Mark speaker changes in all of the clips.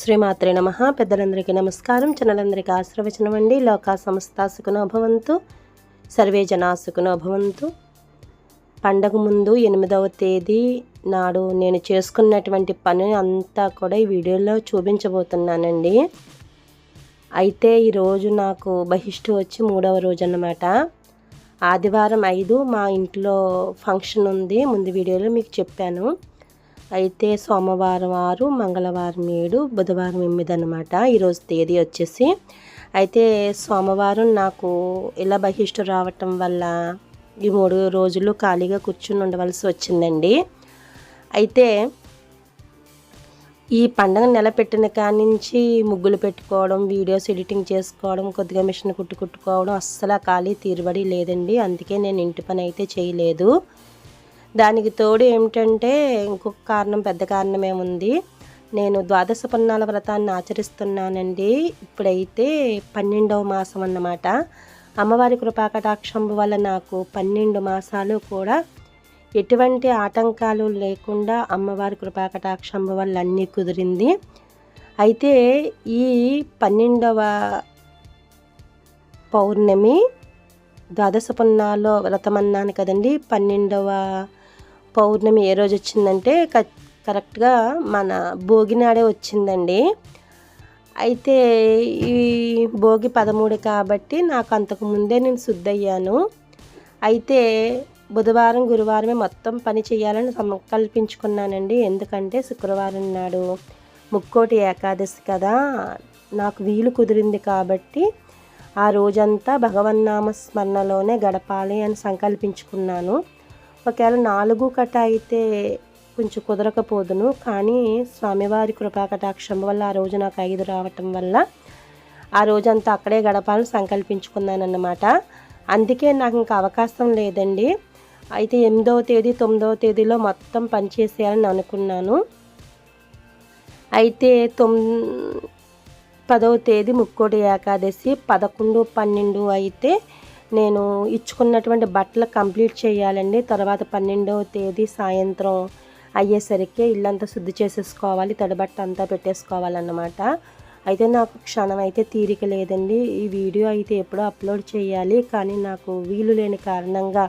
Speaker 1: శ్రీమాత్రే నమ. పెద్దలందరికీ నమస్కారం. చిన్నలందరికీ ఆశ్రవచనం అండి. లోకా సంస్థ సుఖనోభవంతు సర్వే జనా సుఖనోభవంతు పండగ ముందు ఎనిమిదవ తేదీ నాడు నేను చేసుకున్నటువంటి పని అంతా కూడా ఈ వీడియోలో చూపించబోతున్నానండి. అయితే ఈరోజు నాకు బహిష్టు వచ్చి మూడవ రోజు అన్నమాట. ఆదివారం ఐదు మా ఇంట్లో ఫంక్షన్ ఉంది. ముందు వీడియోలో మీకు చెప్పాను. అయితే సోమవారం ఆరు మంగళవారం ఏడు బుధవారం ఎనిమిది అనమాట ఈరోజు తేదీ వచ్చేసి. అయితే సోమవారం నాకు ఇలా బహిష్టు రావటం వల్ల ఈ మూడు రోజులు ఖాళీగా కూర్చుని ఉండవలసి వచ్చిందండి. అయితే ఈ పండగ నెల పెట్టిన కాడి నుంచి ముగ్గులు పెట్టుకోవడం వీడియోస్ ఎడిటింగ్ చేసుకోవడం కొద్దిగా మిషన్ కుట్టు కుట్టుకోవడం అస్సలు ఖాళీ తీరుబడి లేదండి. అందుకే నేను ఇంటి పని అయితే చేయలేదు. దానికి తోడు ఏమిటంటే ఇంకొక కారణం పెద్ద కారణం ఏముంది? నేను ద్వాదశ పున్నాల వ్రతాన్ని ఆచరిస్తున్నానండి. ఇప్పుడైతే పన్నెండవ మాసం అన్నమాట. అమ్మవారి కృపాకటాక్షం వల్ల నాకు పన్నెండు మాసాలు కూడా ఎటువంటి ఆటంకాలు లేకుండా అమ్మవారి కృపాకటాక్షం వల్ల అన్నీ కుదిరింది. అయితే ఈ పన్నెండవ పౌర్ణమి ద్వాదశ పున్నాలో వ్రతం అన్నాను కదండి. పన్నెండవ పౌర్ణమి ఏ రోజు వచ్చిందంటే క- కరెక్ట్గా మన భోగినాడే వచ్చిందండి. అయితే ఈ భోగి పదమూడు కాబట్టి నాకు అంతకు ముందే నేను శుద్ధయ్యాను. అయితే బుధవారం గురువారమే మొత్తం పని చేయాలని సంకల్పించుకున్నానండి. ఎందుకంటే శుక్రవారం నాడు ముక్కోటి ఏకాదశి కదా నాకు వీలు కుదిరింది కాబట్టి ఆ రోజంతా భగవన్నామ స్మరణలోనే గడపాలి అని సంకల్పించుకున్నాను. ఒకవేళ నాలుగు కట అయితే కొంచెం కుదరకపోదును. కానీ స్వామివారి కృపా కటాక్షం వల్ల ఆ రోజు నాకు ఐదు రావటం వల్ల ఆ రోజంతా అక్కడే గడపాలని సంకల్పించుకున్నాను అన్నమాట అందుకే నాకు ఇంకా అవకాశం లేదండి. అయితే ఎనిమిదవ తేదీ తొమ్మిదవ తేదీలో మొత్తం పనిచేసేయాలని అనుకున్నాను. అయితే తొమ్ పదవ తేదీ ముక్కోటి ఏకాదశి పదకొండు పన్నెండు అయితే నేను ఇచ్చుకున్నటువంటి బట్టలు కంప్లీట్ చేయాలండి. తర్వాత పన్నెండవ తేదీ సాయంత్రం అయ్యేసరికి ఇల్లంతా శుద్ధి చేసేసుకోవాలి తడిబట్ట అంతా పెట్టేసుకోవాలన్నమాట. అయితే నాకు క్షణం అయితే తీరిక లేదండి. ఈ వీడియో అయితే ఎప్పుడో అప్లోడ్ చేయాలి. కానీ నాకు వీలు లేని కారణంగా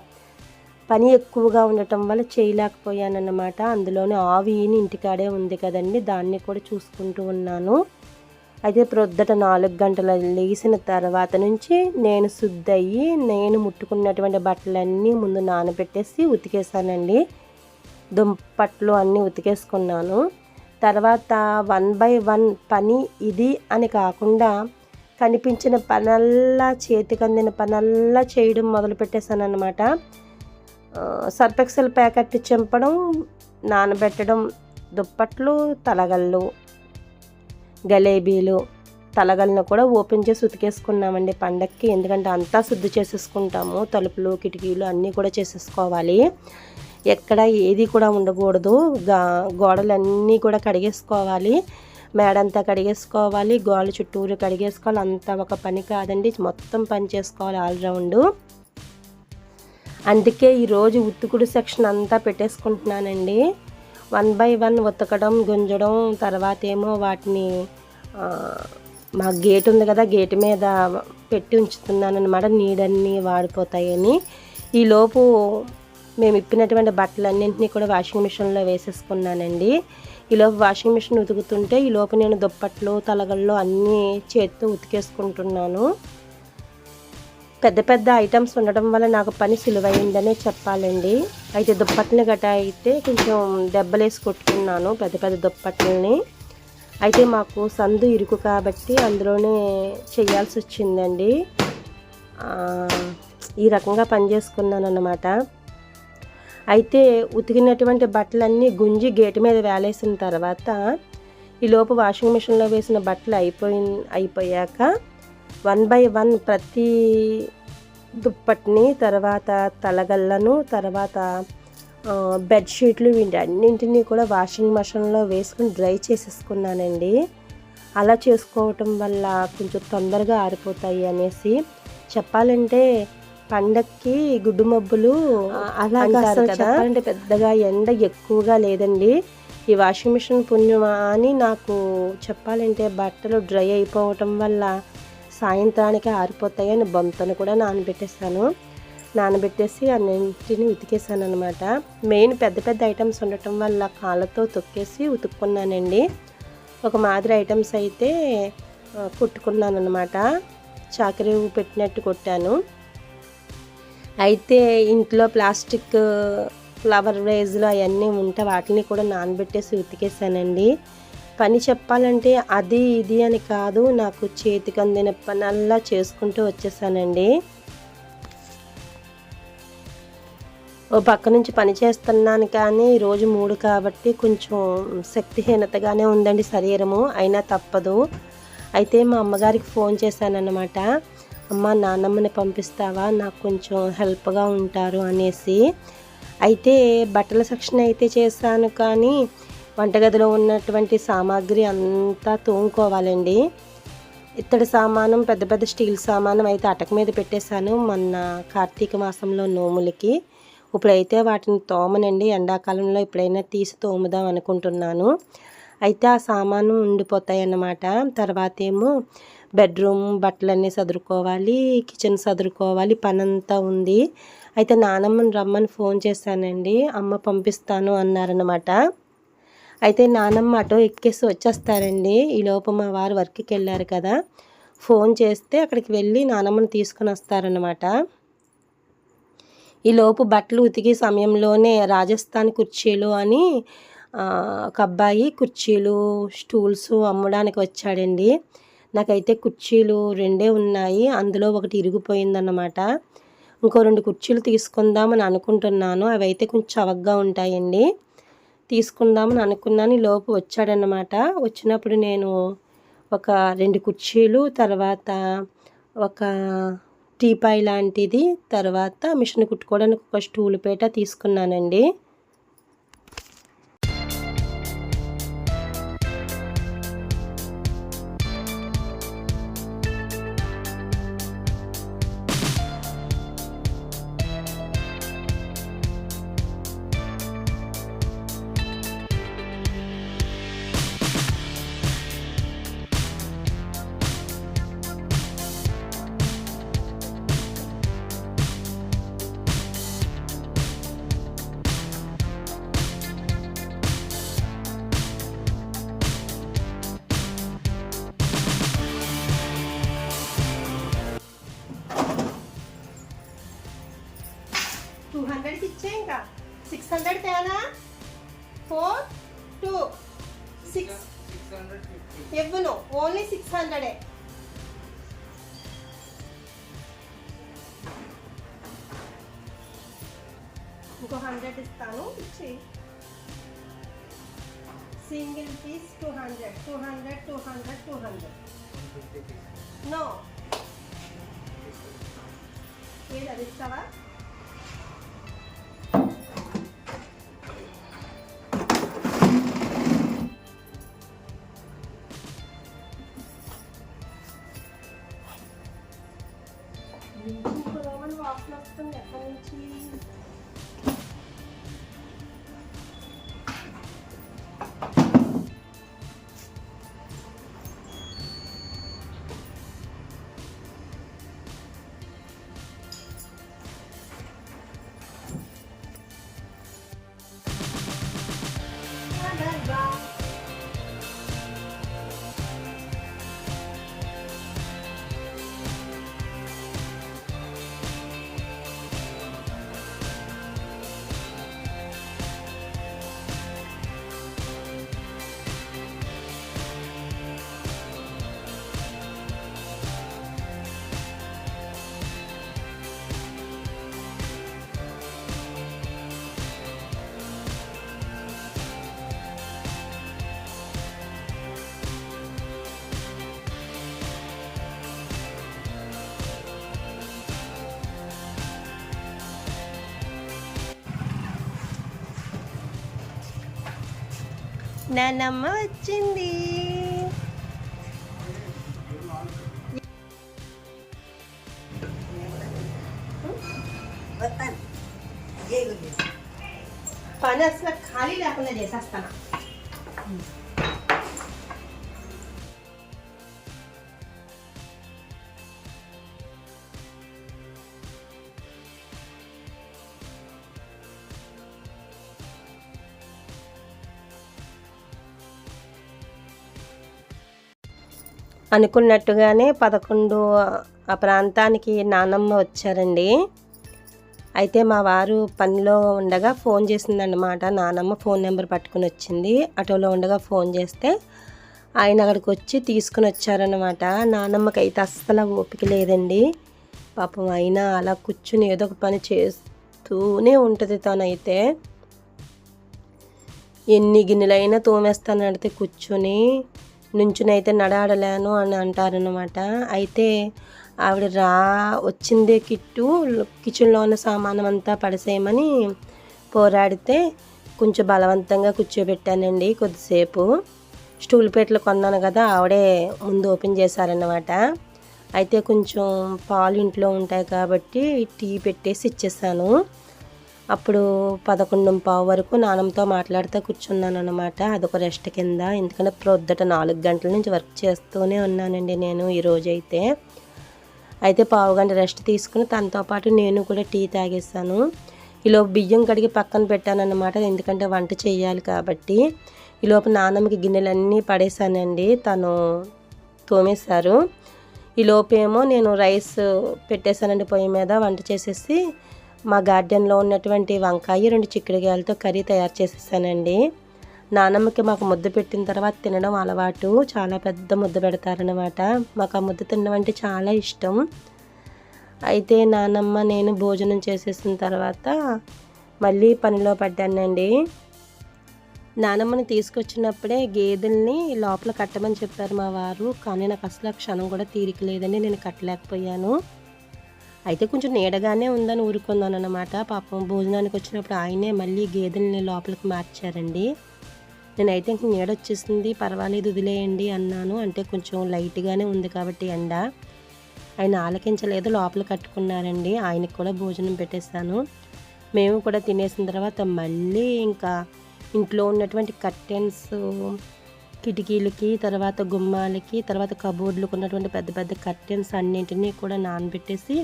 Speaker 1: పని ఎక్కువగా ఉండటం వల్ల చేయలేకపోయానన్నమాట. అందులోనే ఆవిని ఇంటికాడే ఉంది కదండి. దాన్ని కూడా చూసుకుంటూ ఉన్నాను. అయితే ప్రొద్దుట నాలుగు గంటల లేచిన తర్వాత నుంచి నేను శుద్ధయ్యి నేను ముట్టుకున్నటువంటి బట్టలన్నీ ముందు నానబెట్టేసి ఉతికేసానండి దుంపట్లు అన్నీ ఉతికేసుకున్నాను. తర్వాత వన్ బై వన్ పని ఇది అని కాకుండా కనిపించిన పనల్లా చేతికి అందిన పనల్లా చేయడం మొదలుపెట్టేశానమాట అనమాట సర్పెక్సెల్ ప్యాకెట్ చెంపడం నానబెట్టడం దుప్పట్లు తలగళ్ళు గలేబీలు తలగలను కూడా ఓపెన్ చేసి ఉతికేసుకున్నామండి పండక్కి. ఎందుకంటే అంతా శుద్ధి చేసేసుకుంటాము. తలుపులు కిటికీలు అన్నీ కూడా చేసేసుకోవాలి. ఎక్కడ ఏది కూడా ఉండకూడదు. గా గోడలన్నీ కూడా కడిగేసుకోవాలి. మేడంతా కడిగేసుకోవాలి. గోడ చుట్టూరు కడిగేసుకోవాలి. అంతా ఒక పని కాదండి. మొత్తం పని చేసుకోవాలి ఆల్రౌండ్ అందుకే ఈరోజు ఉత్తుకుడు సెక్షన్ అంతా పెట్టేసుకుంటున్నానండి. వన్ బై వన్ ఉతకడం గుంజడం తర్వాత ఏమో వాటిని మా గేట్ ఉంది కదా గేట్ మీద పెట్టి ఉంచుతున్నాను అనమాట నీడన్నీ వాడిపోతాయని. ఈలోపు మేము ఇప్పినటువంటి బట్టలన్నింటినీ కూడా వాషింగ్ మిషన్లో వేసేసుకున్నానండి. ఈలోపు వాషింగ్ మిషన్ ఉతుకుతుంటే ఈలోపు నేను దుప్పట్లు తలగళ్ళు అన్నీ చేత్తో ఉతికేసుకుంటున్నాను. పెద్ద పెద్ద ఐటమ్స్ ఉండడం వల్ల నాకు పని సులువైందనే చెప్పాలండి. అయితే దుప్పట్లని గట్రా అయితే కొంచెం దెబ్బలేసి కొట్టుకున్నాను పెద్ద పెద్ద దుప్పట్లని. అయితే మాకు సందు ఇరుకు కాబట్టి అందులోనే చేయాల్సి వచ్చిందండి. ఈ రకంగా పని చేసుకున్నాను అన్నమాట. అయితే ఉతికినటువంటి బట్టలన్నీ గుంజి గేటు మీద వేలేసిన తర్వాత ఈలోపు వాషింగ్ మిషన్లో వేసిన బట్టలు అయిపోయి అయిపోయాక వన్ బై వన్ ప్రతి దుప్పటిని తర్వాత తలగళ్ళను తర్వాత బెడ్షీట్లు వీటి అన్నింటినీ కూడా వాషింగ్ మిషన్లో వేసుకుని డ్రై చేసేసుకున్నానండి అలా చేసుకోవటం వల్ల కొంచెం తొందరగా ఆరిపోతాయి అనేసి చెప్పాలంటే పండక్కి గుడ్డు మబ్బులు అలా. చెప్పాలంటే పెద్దగా ఎండ ఎక్కువగా లేదండి ఈ వాషింగ్ మిషన్ పుణ్యమా అని నాకు చెప్పాలంటే బట్టలు డ్రై అయిపోవటం వల్ల సాయంత్రానికి ఆరిపోతాయని బొంతను కూడా నానబెట్టేస్తాను నానబెట్టేసి అన్నింటిని ఉతికేసాను అనమాట మెయిన్ పెద్ద పెద్ద ఐటమ్స్ ఉండటం వల్ల కాళ్ళతో తొక్కేసి ఉతుక్కున్నానండి. ఒక మాదిరి ఐటమ్స్ అయితే కుట్టుకున్నాను అనమాట చాకరీ పెట్టినట్టు కొట్టాను. అయితే ఇంట్లో ప్లాస్టిక్ ఫ్లవర్ వేజ్లు అవన్నీ ఉంటే వాటిని కూడా నానబెట్టేసి ఉతికేసానండి పని చెప్పాలంటే అది ఇది అని కాదు నాకు చేతికి అందిన పనల్లా చేసుకుంటూ వచ్చేసానండి. ఓ పక్క నుంచి పని చేస్తున్నాను కానీ రోజు మూడు కాబట్టి కొంచెం శక్తిహీనతగానే ఉందండి శరీరము అయినా తప్పదు. అయితే మా అమ్మగారికి ఫోన్ చేశానన్నమాట. అమ్మ నాన్నమ్మని పంపిస్తావా? నాకు కొంచెం హెల్ప్గా ఉంటారు అనేసి. అయితే బట్టల సెక్షన్ అయితే చేశాను కానీ వంటగదిలో ఉన్నటువంటి సామాగ్రి అంతా తోముకోవాలండి. ఇత్తడి సామానం పెద్ద పెద్ద స్టీల్ సామానం అయితే అటక మీద పెట్టేశాను మొన్న కార్తీక మాసంలో నోములకి. ఇప్పుడైతే వాటిని తోమనండి. ఎండాకాలంలో ఎప్పుడైనా తీసి తోముదాం అనుకుంటున్నాను. అయితే ఆ సామాను ఉండిపోతాయి అన్నమాట తర్వాత ఏమో బెడ్రూమ్ బట్టలన్నీ సదురుకోవాలి కిచెన్ సదురుకోవాలి పని అంతా ఉంది. అయితే నానమ్మని రమ్మని ఫోన్ చేశానండి. అమ్మ పంపిస్తాను అన్నారనమాట అయితే నానమ్మ ఆటో ఎక్కేసి వచ్చేస్తారండి. ఈ మా వారు వర్క్కి వెళ్ళారు కదా. ఫోన్ చేస్తే అక్కడికి వెళ్ళి నానమ్మని తీసుకొని వస్తారనమాట ఈలోపు బట్టలు ఉతికే సమయంలోనే రాజస్థాన్ కుర్చీలు అని ఒక అబ్బాయి కుర్చీలు స్టూల్స్ అమ్మడానికి వచ్చాడండి. నాకైతే కుర్చీలు రెండే ఉన్నాయి. అందులో ఒకటి ఇరిగిపోయిందన్నమాట. ఇంకో రెండు కుర్చీలు తీసుకుందామని అనుకుంటున్నాను. అవి అయితే కొంచెం చవకగా ఉంటాయండి. తీసుకుందామని అనుకున్నాను. లోపు వచ్చాడనమాట వచ్చినప్పుడు నేను ఒక రెండు కుర్చీలు తర్వాత ఒక టీపాయ్ లాంటిది తర్వాత మిషన్ కుట్టుకోవడానికి ఒక స్టూల్ పేట తీసుకున్నానండి. ఇవ్వను. ఓన్లీ సిక్స్ హండ్రెడే ఇంకో హండ్రెడ్ ఇస్తాను. ఇచ్చి. Single piece two hundred two hundred two hundred two hundred no ఏది అది ఇస్తావా? నానమ్మ వచ్చింది. అనుకున్నట్టుగానే పదకొండు ఆ ప్రాంతానికి నానమ్మ వచ్చారండి. అయితే మా వారు పనిలో ఉండగా ఫోన్ చేసిందన్నమాట. నానమ్మ ఫోన్ నెంబర్ పట్టుకుని వచ్చింది. ఆటోలో ఉండగా ఫోన్ చేస్తే ఆయన అక్కడికి వచ్చి తీసుకుని వచ్చారనమాట నానమ్మకి అయితే అస్సలు ఓపిక లేదండి. పాపం అయినా అలా కూర్చుని ఏదో ఒక పని చేస్తూనే ఉంటుంది తనైతే. ఎన్ని గిన్నెలైనా తోమేస్తానడితే కూర్చొని నుంచునైతే నడాడలేను అని అంటారనమాట అయితే ఆవిడ రా వచ్చిందే కిట్టు కిచెన్లో ఉన్న సామానం అంతా పడసేయమని పోరాడితే కొంచెం బలవంతంగా కూర్చోబెట్టానండి కొద్దిసేపు. స్టూల్ పేట్లు కొన్నాను కదా ఆవిడే ముందు ఓపెన్ చేశారన్నమాట. అయితే కొంచెం పాలు ఇంట్లో ఉంటాయి కాబట్టి టీ పెట్టేసి ఇచ్చేసాను. అప్పుడు పదకొండు పావు వరకు నాన్నమ్మతో మాట్లాడుతూ కూర్చున్నాను అనమాట అదొక రెస్ట్ కింద. ఎందుకంటే ప్రొద్దుట నాలుగు గంటల నుంచి వర్క్ చేస్తూనే ఉన్నానండి నేను ఈరోజైతే అయితే పావు గంట రెస్ట్ తీసుకుని తనతో పాటు నేను కూడా టీ తాగేసాను ఈలోపు బియ్యం కడిగి పక్కన పెట్టాను అనమాట ఎందుకంటే వంట చేయాలి కాబట్టి. ఈలోపు నాన్నమ్మకి గిన్నెలన్నీ పడేసానండి తను తోమేశారు. ఈలోపేమో నేను రైస్ పెట్టేశానండి పొయ్యి మీద. వంట చేసేసి మా గార్డెన్లో ఉన్నటువంటి వంకాయ రెండు చిక్కుడుగాయలతో కర్రీ తయారు చేసేసానండి. నానమ్మకి మాకు ముద్ద పెట్టిన తర్వాత తినడం అలవాటు. చాలా పెద్ద ముద్ద పెడతారనమాట మాకు ఆ ముద్ద తినడం అంటే చాలా ఇష్టం. అయితే నానమ్మ నేను భోజనం చేసేసిన తర్వాత మళ్ళీ పనిలో పడ్డానండి. నానమ్మని తీసుకొచ్చినప్పుడే గేదెల్ని లోపల కట్టమని చెప్పారు మా వారు. కానీ నాకు అసలు క్షణం కూడా తీరిక లేదని నేను కట్టలేకపోయాను. అయితే కొంచెం నీడగానే ఉందని ఊరుకున్నాను అనమాట పాపం భోజనానికి వచ్చినప్పుడు ఆయనే మళ్ళీ గేదెల్ని లోపలికి మార్చారండి. నేనైతే ఇంక నీడ వచ్చేసింది పర్వాలేదు వదిలేయండి అన్నాను. అంటే కొంచెం లైట్గానే ఉంది కాబట్టి ఎండ. ఆయన ఆలకించలేదు లోపల కట్టుకున్నారండి. ఆయనకు కూడా భోజనం పెట్టేశాను. మేము కూడా తినేసిన తర్వాత మళ్ళీ ఇంకా ఇంట్లో ఉన్నటువంటి కర్టెన్స్ కిటికీలకి తర్వాత గుమ్మాలకి తర్వాత కబోర్డ్లకు ఉన్నటువంటి పెద్ద పెద్ద కర్టెన్స్ అన్నింటినీ కూడా నానబెట్టేసి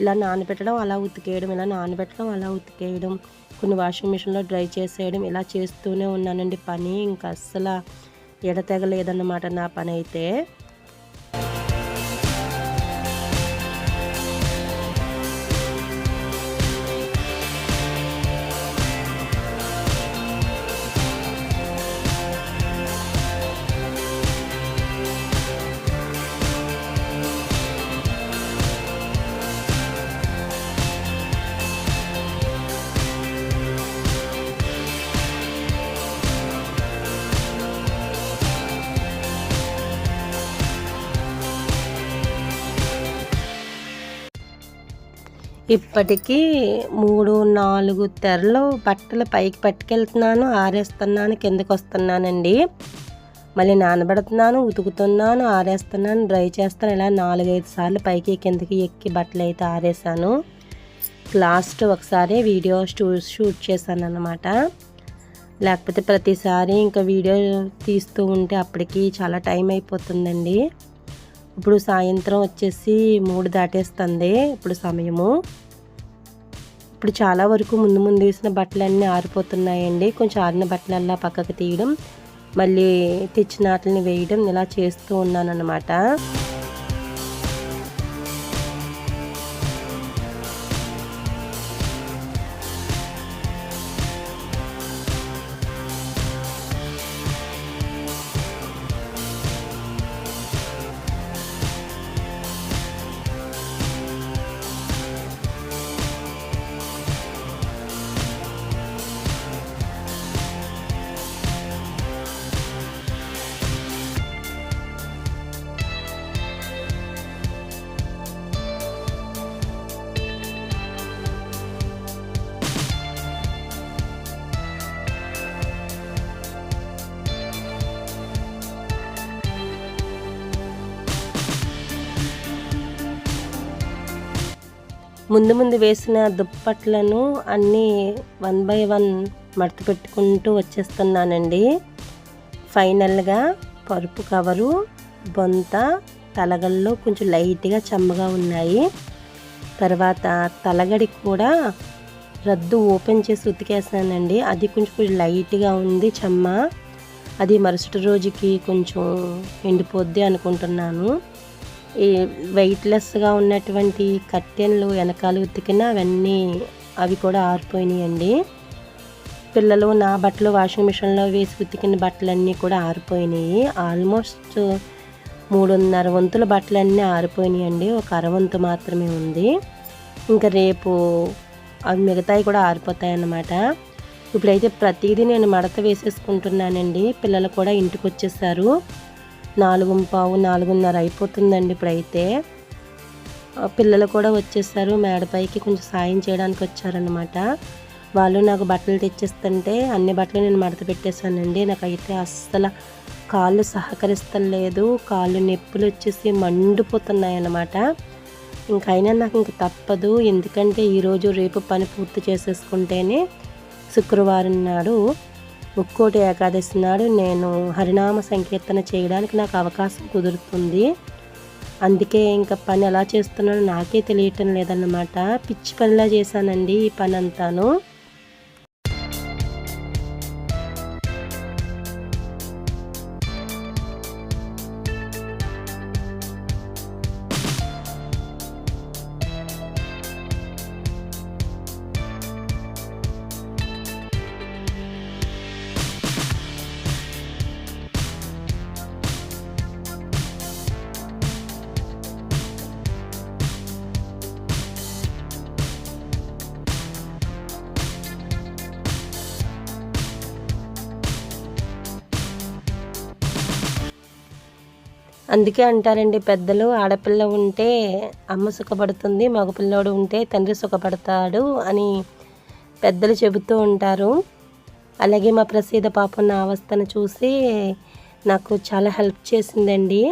Speaker 1: ఇలా నానబెట్టడం అలా ఉతికేయడం ఇలా నానబెట్టడం అలా ఉతికేయడం కొన్ని వాషింగ్ మిషన్లో డ్రై చేసేయడం ఇలా చేస్తూనే ఉన్నానండి పని. ఇంకా అస్సలు ఎడతెగలేదన్నమాట నా పని అయితే ఇప్పటికీ మూడు నాలుగు తెరలు బట్టలు పైకి పట్టుకెళ్తున్నాను ఆరేస్తున్నాను కిందకు వస్తున్నానండి మళ్ళీ నానబెడుతున్నాను ఉతుకుతున్నాను ఆరేస్తున్నాను డ్రై చేస్తాను ఇలా నాలుగైదు సార్లు పైకి కిందకి ఎక్కి బట్టలు అయితే ఆరేసాను లాస్ట్ ఒకసారి వీడియో షూ షూట్ చేశాను అనమాట లేకపోతే ప్రతిసారి ఇంకా వీడియో తీస్తూ ఉంటే అప్పటికి చాలా టైం అయిపోతుందండి. ఇప్పుడు సాయంత్రం వచ్చేసి మూడు దాటేస్తుంది ఇప్పుడు సమయము. ఇప్పుడు చాలా వరకు ముందు ముందు వేసిన బట్టలన్నీ ఆరిపోతున్నాయండి. కొంచెం ఆరిన బట్టలల్లా పక్కకు తీయడం మళ్ళీ తెచ్చిన వాటిని వేయడం ఇలా చేస్తూ ఉన్నాను అన్నమాట ముందు ముందు వేసిన దుప్పట్లను అన్నీ వన్ బై వన్ మడత పెట్టుకుంటూ వచ్చేస్తున్నానండి. ఫైనల్గా పరుపు కవరు బొంత తలగల్లో కొంచెం లైట్గా చెమ్మగా ఉన్నాయి. తర్వాత తలగడి కూడా రద్దు ఓపెన్ చేసి ఉతికేసానండి. అది కొంచెం కొంచెం లైట్గా ఉంది చెమ్మ. అది మరుసటి రోజుకి కొంచెం ఎండిపోద్ది అనుకుంటున్నాను. ఈ వెయిట్లెస్గా ఉన్నటువంటి కట్టెన్లు వెనకాల ఉతికిన అవన్నీ అవి కూడా ఆరిపోయినాయండి. పిల్లలు నా బట్టలు వాషింగ్ మిషన్లో వేసి ఉతికిన బట్టలన్నీ కూడా ఆరిపోయినాయి. ఆల్మోస్ట్ మూడున్నర వంతుల బట్టలన్నీ ఆరిపోయినాయండి. ఒక అరవంతు మాత్రమే ఉంది. ఇంకా రేపు అవి మిగతాయి కూడా ఆరిపోతాయి అన్నమాట ఇప్పుడైతే ప్రతిదీ నేను మడత వేసేసుకుంటున్నానండి. పిల్లలు కూడా ఇంటికి వచ్చేసారు నాలుగు పావు నాలుగున్నర అయిపోతుందండి ఇప్పుడైతే పిల్లలు కూడా వచ్చేసారు మేడపైకి కొంచెం సాయం చేయడానికి వచ్చారనమాట వాళ్ళు నాకు బట్టలు తెచ్చిస్తుంటే అన్ని బట్టలు నేను మడత పెట్టేశానండి. నాకైతే అస్సలు కాళ్ళు సహకరిస్తలేదు కాళ్ళు నొప్పులు వచ్చేసి మండిపోతున్నాయి అన్నమాట ఇంకైనా నాకు ఇంక తప్పదు ఎందుకంటే ఈరోజు రేపు పని పూర్తి చేసేసుకుంటేనే శుక్రవారం నాడు ముక్కోటి ఏకాదశి నాడు నేను హరినామ సంకీర్తన చేయడానికి నాకు అవకాశం కుదురుతుంది. అందుకే ఇంకా పని ఎలా చేస్తున్నానో నాకే తెలియటం లేదన్నమాట. పిచ్చి పనిలా చేశానండి ఈ పని అంతాను అందుకే అంటారండి పెద్దలు ఆడపిల్ల ఉంటే అమ్మ సుఖపడుతుంది మగపిల్లోడు ఉంటే తండ్రి సుఖపడతాడు అని పెద్దలు చెబుతూ ఉంటారు. అలాగే మా ప్రసీద పాప నా అవస్థను చూసి నాకు చాలా హెల్ప్ చేసిందండి.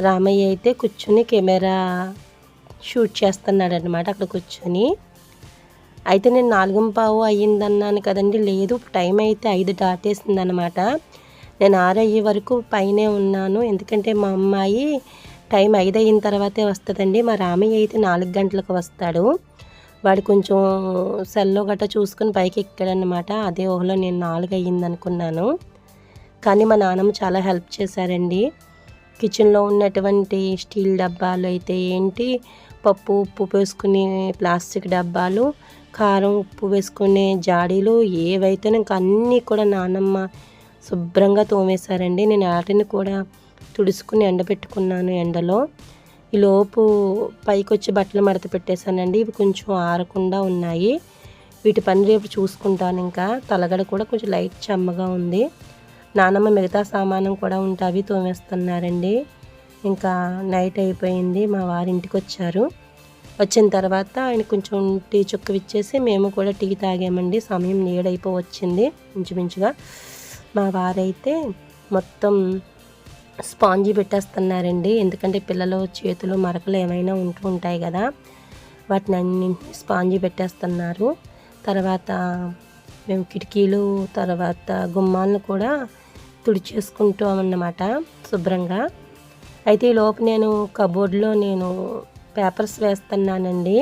Speaker 1: రామయ్య అయితే కూర్చుని కెమెరా షూట్ చేస్తున్నాడు అనమాట అక్కడ కూర్చొని. అయితే నేను నాలుగు పావు అయ్యిందన్నాను కదండి లేదు టైం అయితే ఐదు దాటేసింది అనమాట నేను ఆరయ్యే వరకు పైనే ఉన్నాను. ఎందుకంటే మా అమ్మాయి టైం ఐదు అయిన తర్వాతే వస్తుందండి. మా రామయ్య అయితే నాలుగు గంటలకు వస్తాడు. వాడు కొంచెం సెల్లో గట్ట చూసుకుని పైకి ఎక్కాడనమాట అదే ఊహలో నేను నాలుగు అయ్యింది అనుకున్నాను. కానీ మా నాన్నమ్మ చాలా హెల్ప్ చేశారండి. కిచెన్లో ఉన్నటువంటి స్టీల్ డబ్బాలు అయితే ఏంటి? పప్పు ఉప్పు వేసుకునే ప్లాస్టిక్ డబ్బాలు కారం ఉప్పు వేసుకునే జాడీలు ఏవైతే నాకు అన్నీ కూడా నానమ్మ శుభ్రంగా తోమేశారండి. నేను వాటిని కూడా తుడుచుకుని ఎండబెట్టుకున్నాను ఎండలో. ఈ లోపు పైకి వచ్చి బట్టలు మడత పెట్టేశానండి. ఇవి కొంచెం ఆరకుండా ఉన్నాయి. వీటి పని రేపు చూసుకుంటాను ఇంకా. తలగడ కూడా కొంచెం లైట్ చెమ్మగా ఉంది. నానమ్మ మిగతా సామానం కూడా ఉంటే అవి తోమేస్తున్నారండి. ఇంకా నైట్ అయిపోయింది. మా వారింటికి వచ్చారు. వచ్చిన తర్వాత ఆయన కొంచెం టీ చుక్క ఇచ్చేసి మేము కూడా టీ తాగామండి. సమయం నీడైపో వచ్చింది. ఇంచుమించుగా మా వారైతే మొత్తం స్పాంజీ పెట్టేస్తున్నారండి. ఎందుకంటే పిల్లలు చేతులు మరకలు ఏమైనా ఉంటూ ఉంటాయి కదా వాటిని అన్ని స్పాంజీ పెట్టేస్తున్నారు. తర్వాత మేము కిటికీలు తర్వాత గుమ్మాలను కూడా తుడిచేసుకుంటామన్నమాట శుభ్రంగా. అయితే ఈ లోపు నేను కబోర్డ్లో నేను పేపర్స్ వేస్తున్నానండి.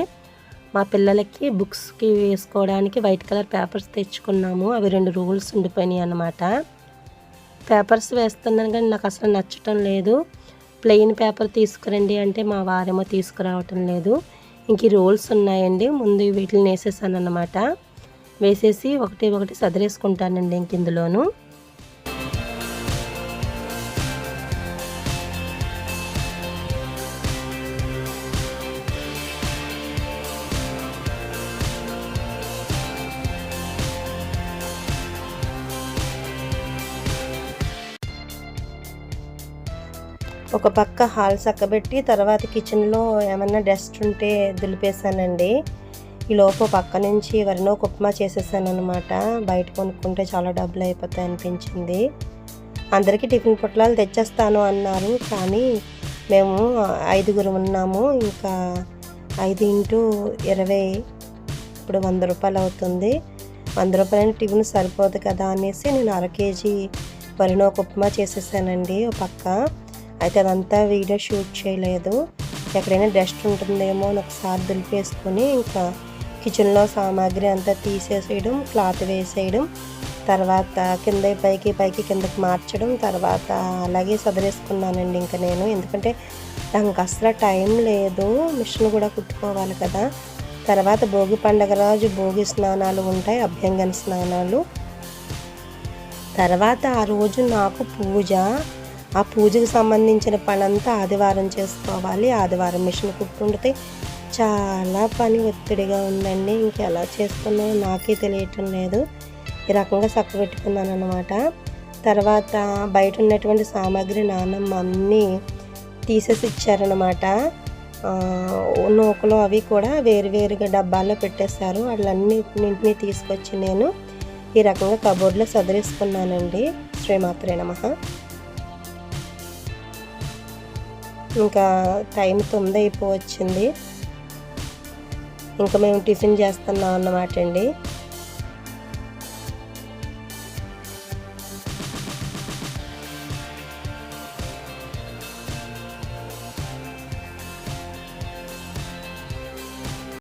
Speaker 1: మా పిల్లలకి బుక్స్కి వేసుకోవడానికి వైట్ కలర్ పేపర్స్ తెచ్చుకున్నాము. అవి రెండు రూల్స్ ఉండిపోయినాయి అన్నమాట. పేపర్స్ వేస్తున్నాను కానీ నాకు అసలు నచ్చటం లేదు. ప్లెయిన్ పేపర్ తీసుకురండి అంటే మా వారేమో తీసుకురావటం లేదు. ఇంక రోల్స్ ఉన్నాయండి. ముందు వీటిని వేసేసాను అనమాట వేసేసి ఒకటి ఒకటి సదిరేసుకుంటానండి ఇంక ఇందులోనూ. ఒక పక్క హాల్ చక్కబెట్టి తర్వాత కిచెన్లో ఏమన్నా డస్ట్ ఉంటే దులిపేశానండి. ఈ లోపు పక్క నుంచి వరినో ఉప్మా చేసేసాను అనమాట బయట కొనుక్కుంటే చాలా డబ్బులు అయిపోతాయి అనిపించింది. అందరికీ టిఫిన్ పొట్లాలు తెచ్చేస్తాను అన్నారు. కానీ మేము ఐదుగురు ఉన్నాము. ఇంకా ఐదు ఇంటూ ఇరవై ఇప్పుడు వంద రూపాయలు అవుతుంది. వంద రూపాయలు టిఫిన్ సరిపోదు కదా అనేసి నేను అర కేజీ వరినోక ఉప్మా చేసేసానండి. ఒక పక్క అయితే అదంతా వీడియో షూట్ చేయలేదు. ఎక్కడైనా డస్ట్ ఉంటుందేమో అని ఒకసారి దులిపేసుకొని ఇంకా కిచెన్లో సామాగ్రి అంతా తీసేసేయడం క్లాత్ వేసేయడం తర్వాత కింద పైకి పైకి కిందకి మార్చడం తర్వాత అలాగే సదిరేసుకున్నానండి ఇంకా నేను. ఎందుకంటే నాకు అసలు టైం లేదు. మిషన్ కూడా కుట్టుకోవాలి కదా. తర్వాత భోగి పండగ రోజు భోగి స్నానాలు ఉంటాయి అభ్యంగన స్నానాలు. తర్వాత ఆ రోజు నాకు పూజ. ఆ పూజకు సంబంధించిన పనంతా ఆదివారం చేసుకోవాలి. ఆదివారం మిషన్ కుట్టుండితే చాలా పని ఒత్తిడిగా ఉందండి. ఇంకెలా చేస్తున్నాయో నాకే తెలియటం లేదు. ఈ రకంగా చక్క పెట్టుకున్నాను అనమాట తర్వాత బయట ఉన్నటువంటి సామాగ్రి నాన్నమ్మ అన్నీ తీసేసి ఇచ్చారనమాట నూకలు అవి కూడా వేరువేరుగా డబ్బాల్లో పెట్టేశారు. వాళ్ళన్నింటినీ తీసుకొచ్చి నేను ఈ రకంగా కబోర్డ్లో సదిరేసుకున్నానండి. శ్రీమాత్రే నమ. ఇంకా టైం తొమ్మిది అయిపోవచ్చింది ఇంకా మేము టిఫిన్ చేస్తున్నాం అన్నమాట అండి.